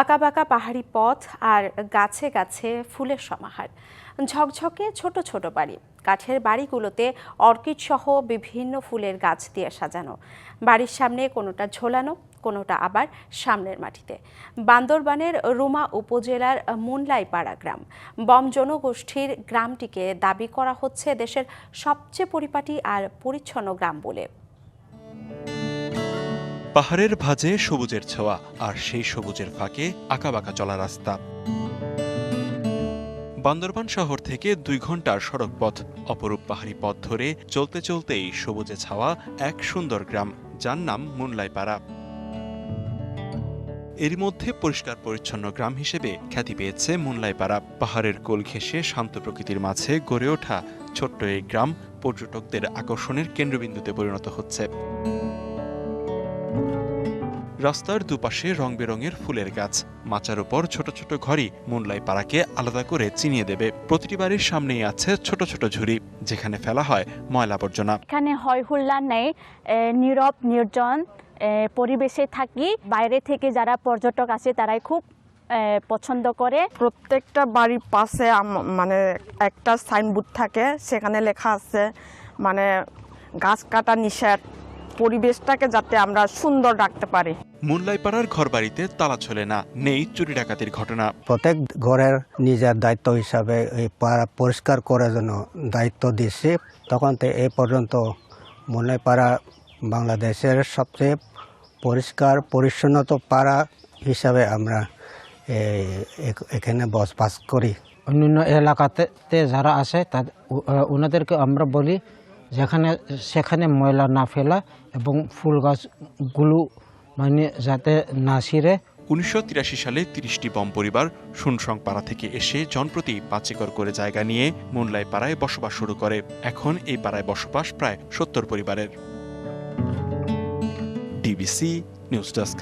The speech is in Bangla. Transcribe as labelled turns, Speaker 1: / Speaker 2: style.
Speaker 1: আঁকাবাঁকা পাহাড়ি পথ আর গাছে গাছে ফুলের সমাহার। ঝকঝকে ছোট ছোট বাড়ি। কাঠের বাড়িগুলোতে অর্কিড সহ বিভিন্ন ফুলের গাছ দিয়ে সাজানো। বাড়ির সামনে কোনোটা ঝোলানো, কোনোটা আবার সামনের মাটিতে। বান্দরবানের রুমা উপজেলার মুনলাইপাড়া গ্রাম। বম জনগোষ্ঠীর গ্রামটিকে দাবি করা হচ্ছে দেশের সবচেয়ে পরিপাটি আর পরিচ্ছন্ন গ্রাম বলে।
Speaker 2: পাহাড়ের ভাঁজে সবুজের ছোঁয়া, আর সেই সবুজের ফাঁকে আঁকাবাঁকা চলা রাস্তা। বান্দরবান শহর থেকে দুই ঘণ্টার সড়ক পথ অপরূপ পাহাড়ি পথ ধরে চলতে চলতেই সবুজে ছাওয়া এক সুন্দর গ্রাম, যার নাম মুনলাইপাড়া। এর মধ্যে পরিষ্কার পরিচ্ছন্ন গ্রাম হিসেবে খ্যাতি পেয়েছে মুনলাইপাড়া। পাহাড়ের কোল ঘেঁষে শান্ত প্রকৃতির মাঝে গড়ে ওঠা ছোট্ট এই গ্রাম পর্যটকদের আকর্ষণের কেন্দ্রবিন্দুতে পরিণত হচ্ছে। রাস্তার দুপাশে রং বেরঙের ফুলের গাছ। মাচার উপর ছোট ছোট ঘরই মুনলাই পাড়াকে আলাদা করে চিনিয়ে দেবে। প্রতিটি বাড়ির সামনেই আছে ছোট ছোট ঝুড়ি যেখানে ফেলা হয় ময়লা আবর্জনা।
Speaker 3: এখানে হয় হুল্লা নেই নীরব নির্জন পরিবেশে থাকি। বাইরে থেকে যারা পর্যটক আসে তারাই খুব পছন্দ করে।
Speaker 4: প্রত্যেকটা বাড়ির পাশে আম- মানে একটা সাইনবোর্ড থাকে সেখানে লেখা আছে মানে গাছ কাটা নিষেধ। পরিবেশটাকে যাতে আমরা সুন্দর রাখতে পারি।
Speaker 2: মুনলাইপাড়ার ঘরবাড়িতে তালা ছোলে না নেই চুরি ডাকাতির ঘটনা।
Speaker 5: প্রত্যেক ঘরের নিজের দায়িত্ব হিসাবে এই পাড়া পরিষ্কার করার জন্য দায়িত্ব দিচ্ছি তখন থেকে এই পর্যন্ত মনেপাড়া বাংলাদেশের সবচেয়ে পরিষ্কার পরিচ্ছন্নত পাড়া হিসাবে আমরা এখানে বসবাস করি।
Speaker 6: অন্যান্য এলাকাতে যারা আসে তাদের ওনাদেরকে আমরা বলি যেখানে, সেখানে ময়লা না ফেলা এবং ফুল গাছগুলো মানে যাতে না ছিঁড়ে।
Speaker 2: উনিশশো সালে তিরিশটি বম পরিবার শুনসং পাড়া থেকে এসে জনপ্রতি পাঁচ একর করে জায়গা নিয়ে মুনলাই পাড়ায় বসবাস শুরু করে। এখন এই পাড়ায় বসবাস প্রায় সত্তর পরিবারের। DBC news desk.